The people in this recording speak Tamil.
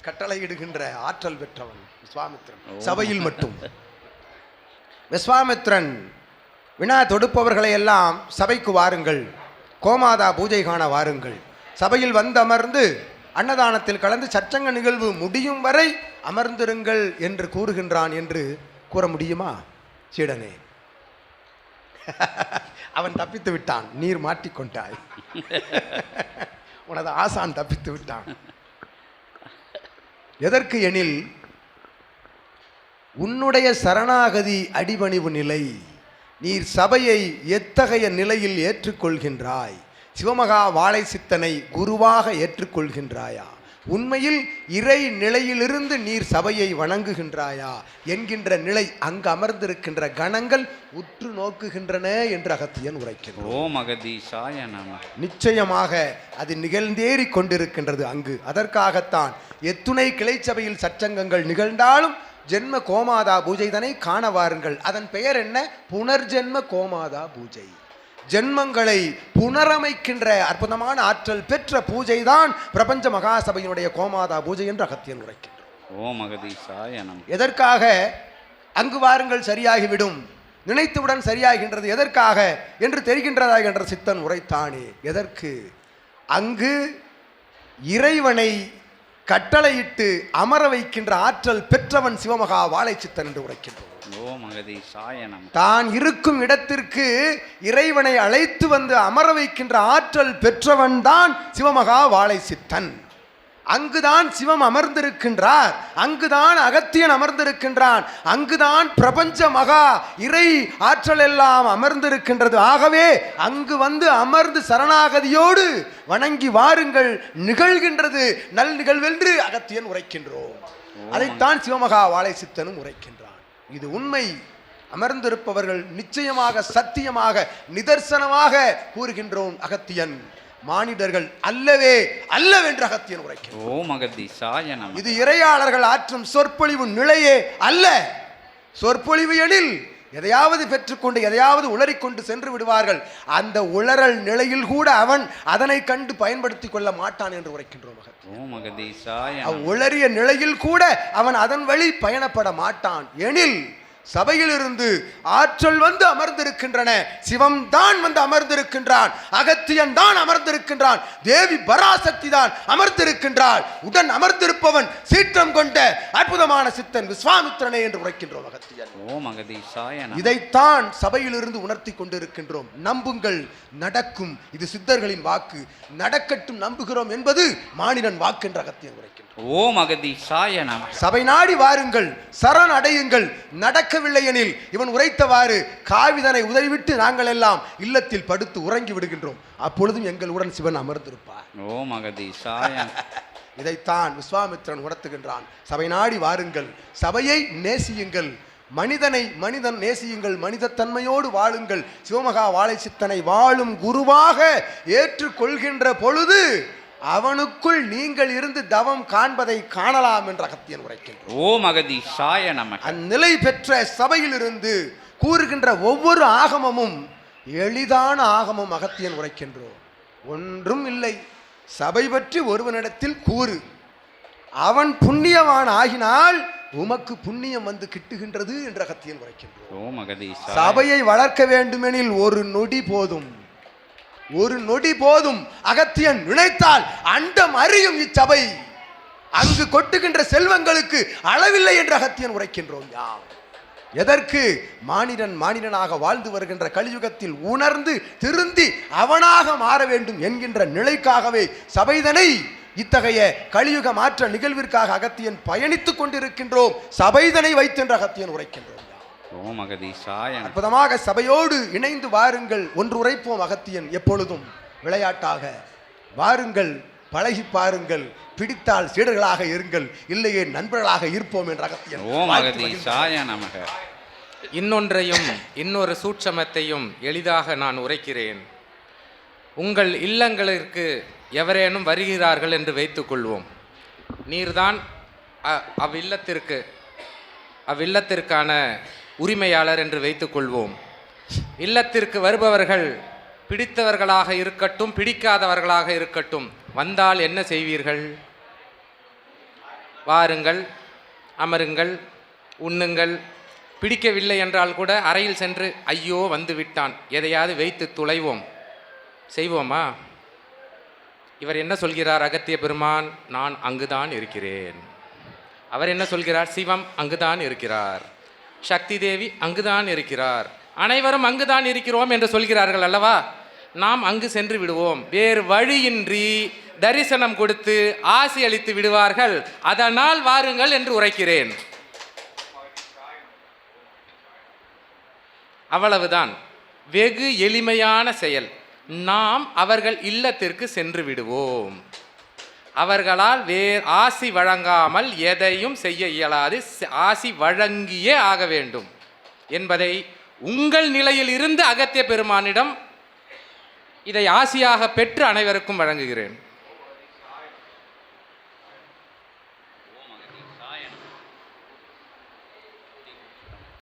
கட்டளையிடுகின்ற ஆற்றல் பெற்றவன் விஸ்வாமித்திரன் சபையில் மட்டும். விஸ்வாமித்ரன் வினா தொடுப்பவர்களை எல்லாம் சபைக்கு வாருங்கள். கோமாதா பூஜை காண வாருங்கள். சபையில் வந்து அமர்ந்து அன்னதானத்தில் கலந்து சச்சங்க நிகழ்வு முடியும் வரை அமர்ந்திருங்கள் என்று கூறுகின்றான் என்று கூற முடியுமா? சீடனே. அவன் தப்பித்து விட்டான். நீர் மாட்டிக்கொண்டாய். உனது ஆசான் தப்பித்து விட்டான். எதற்கு எனில் உன்னுடைய சரணாகதி அடிபணிவு நிலை நீர் சபையை எத்தகைய நிலையில் ஏற்றுக்கொள்கின்றாய்? சிவமகா வாழை சித்தனை குருவாக ஏற்றுக்கொள்கின்றாயா? உண்மையில் இறை நிலையிலிருந்து நீர் சபையை வணங்குகின்றாயா என்கின்ற நிலை அங்கு அமர்ந்திருக்கின்ற கணங்கள் உற்று நோக்குகின்றன என்று அகத்தியன் உரைக்கிறான் நம. நிச்சயமாக அது நிகழ்ந்தேறி கொண்டிருக்கின்றது அங்கு. அதற்காகத்தான் எத்துணை கிளைச்சபையில் சச்சங்கங்கள் நிகழ்ந்தாலும் ஜென்ம கோமாதா பூஜைதனை காண வாருங்கள். அதன் பெயர் என்ன? புனர்ஜென்ம கோமாதா பூஜை. ஜென்மங்களை புனரமைக்கின்ற அற்புதமான ஆற்றல் பெற்ற பூஜைதான் பிரபஞ்ச மகாசபையினுடைய கோமாதா பூஜை என்று அகத்தியன் உரைக்கின்றார். ஓம் எதற்காக? அங்கு வாருங்கள் சரியாகிவிடும். நினைத்தவுடன் சரியாகின்றது எதற்காக என்று தெரிகின்றதா என்ற சித்தன் உரைத்தானே. எதற்கு? அங்கு இறைவனை கட்டளையிட்டு அமர வைக்கின்ற ஆற்றல் பெற்றவன் சிவமகா வாழை சித்தன் என்று உரைக்கின்றோம் தான் இருக்கும் இடத்திற்கு இறைவனை அழைத்து வந்து அமர வைக்கின்ற ஆற்றல் பெற்றவன் தான் சிவமகா வாழை சித்தன். அங்குதான் சிவம் அமர்ந்திருக்கின்றார் அங்குதான் அகத்தியன் அமர்ந்திருக்கின்றான் அங்குதான் பிரபஞ்ச மகா இறை ஆற்றல் எல்லாம் அமர்ந்திருக்கின்றது. ஆகவே அங்கு வந்து அமர்ந்து சரணாகதியோடு வணங்கி வாருங்கள் நிகழ்கின்றது. நல் நிகழ்வென்று அகத்தியன் உரைக்கின்றோம். அதைத்தான் சிவமகா வாழை சித்தனும் உரைக்கின்றான் இது உண்மை. அமர்ந்திருப்பவர்கள் நிச்சயமாக சத்தியமாக நிதர்சனமாக கூறுகின்றோம் அகத்தியன். மானிடர்கள் அல்லவே அல்லவென்று அகத்தியன் அகதீஷாய நம இது இறையாளர்கள் ஆற்றும் சொற்பொழிவு நிலையே அல்ல. சொற்பொழிவு எனில் எதையாவது பெற்றுக்கொண்டு எதையாவது உளறிக்கொண்டு சென்று விடுவார்கள். அந்த உளறல் நிலையில் கூட அவன் அதனை கண்டு பயன்படுத்திக் கொள்ள மாட்டான் என்று உரைக்கின்றோம் உளறிய நிலையில் கூட அவன் அதன் வழி பயணப்பட மாட்டான். எனில் சபையிலிருந்து ஆற்றல் வந்து அமர்ந்திருக்கின்றன. சிவம் தான் வந்து அமர்ந்திருக்கின்றான். அகத்தியன் தான் அமர்ந்திருக்கின்றான். தேவி பராசக்தி தான் அமர்ந்திருக்கின்றாள். உடன் அமர்ந்திருப்பவன் சீற்றம் கொண்ட அற்புதமான சித்தன் விஸ்வாமித்திரனே என்று உரைக்கின்றோம் அகத்தியன். ஓம் அகதீஷாய நம. இதைத்தான் சபையிலிருந்து உணர்த்தி கொண்டிருக்கின்றோம். நம்புங்கள் நடக்கும். இது சித்தர்களின் வாக்கு. நடக்கட்டும் நம்புகிறோம் என்பது மானிடன் வாக்கு என்று அகத்தியன் உரைக்கின்றோம் ஓம் அகதீஷாய நம. சபை நாடி வாருங்கள் சரண் அடையுங்கள் நடக்கவில்லை எனில் இவன் உரைத்தவாறு காவிதனை உதவிவிட்டு நாங்கள் எல்லாம் இல்லத்தில் படுத்து உறங்கி விடுகின்றோம். அப்பொழுதும் எங்களுடன் சிவன் அமர்ந்திருப்பார். அகதீஷாய இதைத்தான் விஸ்வாமித்திரன் உணர்த்துகின்றான். சபை நாடி வாருங்கள். சபையை நேசியுங்கள். மனிதனை மனிதன் நேசியுங்கள். மனிதத்தன்மையோடு வாழுங்கள். சிவமகா வாழை சித்தனை வாழும் குருவாக ஏற்றுக்கொள்கின்ற பொழுது அவனுக்குள் நீங்கள் இருந்து தவம் காண்பதை காணலாம் என்று அகத்தியன் உரைக்கின்றான் ஓம் அகதீஷாய நம அந்நிலை பெற்ற சபையிலிருந்து கூறுகின்ற ஒவ்வொரு ஆகமமும் எளிதான ஆகமம் அகத்தியன் உரைக்கின்றோம். ஒன்றும் இல்லை. சபை பற்றி ஒருவனிடத்தில் கூறு. அவன் புண்ணியவான் ஆகினால் உமக்கு புண்ணியம் வந்து கிட்டுகின்றது என்று அகத்தியன் உரைக்கின்றோம். சபையை வளர்க்க வேண்டுமெனில் ஒரு நொடி போதும். ஒரு நொடி போதும் அகத்தியன் நினைத்தால் அண்டம் அறியும் இச்சபை. அங்கு கொட்டுகின்ற செல்வங்களுக்கு அளவில்லை என்று அகத்தியன் உரைக்கின்றோம் யாம். எதற்கு? மானிடன் மானிடனாக வாழ்ந்து வருகின்ற கலியுகத்தில் உணர்ந்து திருந்தி அவனாக மாற வேண்டும் என்கின்ற நிலைக்காகவே சபைதனை இத்தகைய கலியுக மாற்ற நிகழ்விற்காக அகத்தியன் பயணித்துக் கொண்டிருக்கின்றோம். சபைதனை வைத்தென்று அகத்தியன் உரைக்கின்றோம். ஓம் அகதீஷாய நம. அற்புதமாக சபையோடு இணைந்து வாருங்கள் ஒன்று உரைப்போம் அகத்தியன் எப்பொழுதும். விளையாட்டாக வாருங்கள் பழகி பாருங்கள் பிடித்தால் சீடர்களாக இருங்கள் இல்லையே நண்பர்களாக இருப்போம் என்ற அகத்தியன். ஓம். அகதீஷாய நமக. இன்னொன்றையும் இன்னொரு சூட்சமத்தையும் எளிதாக நான் உரைக்கிறேன். உங்கள் இல்லங்களிற்கு எவரேனும் வருகிறார்கள் என்று வைத்துக்கொள்வோம் நீர்தான் அ- அவ்வில்லத்திற்கு அவ்வில்லத்திற்கான உரிமையாளர் என்று வைத்துக்கொள்வோம் இல்லத்திற்கு வருபவர்கள் பிடித்தவர்களாக இருக்கட்டும் பிடிக்காதவர்களாக இருக்கட்டும் வந்தால் என்ன செய்வீர்கள்? வாருங்கள் அமருங்கள் உண்ணுங்கள். பிடிக்கவில்லை என்றால் கூட அறையில் சென்று ஐயோ வந்து விட்டான். எதையாவது வைத்து துளைவோம். செய்வோமா? இவர் என்ன சொல்கிறார் அகத்திய பெருமான் நான் அங்குதான் இருக்கிறேன். அவர் என்ன சொல்கிறார் சிவம் அங்குதான் இருக்கிறார். சக்தி தேவி அங்குதான் இருக்கிறார். அனைவரும் அங்குதான் இருக்கிறோம் என்று சொல்கிறார்கள் அல்லவா? நாம் அங்கு சென்று விடுவோம். வேறு வழியின்றி தரிசனம் கொடுத்து ஆசி அளித்து விடுவார்கள். அதனால் வாருங்கள் என்று உரைக்கிறேன். அவ்வளவுதான். வெகு எளிமையான செயல். நாம் அவர்கள் இல்லத்திற்கு சென்று விடுவோம். அவர்களால் வே ஆசி வழங்காமல் எதையும் செய்ய இயலாது ஆசி வழங்கியே ஆக வேண்டும். என்பதை உங்கள் நிலையில் இருந்து அகத்திய பெருமானிடம் இதை ஆசியாக பெற்று அனைவருக்கும் வழங்குகிறேன்.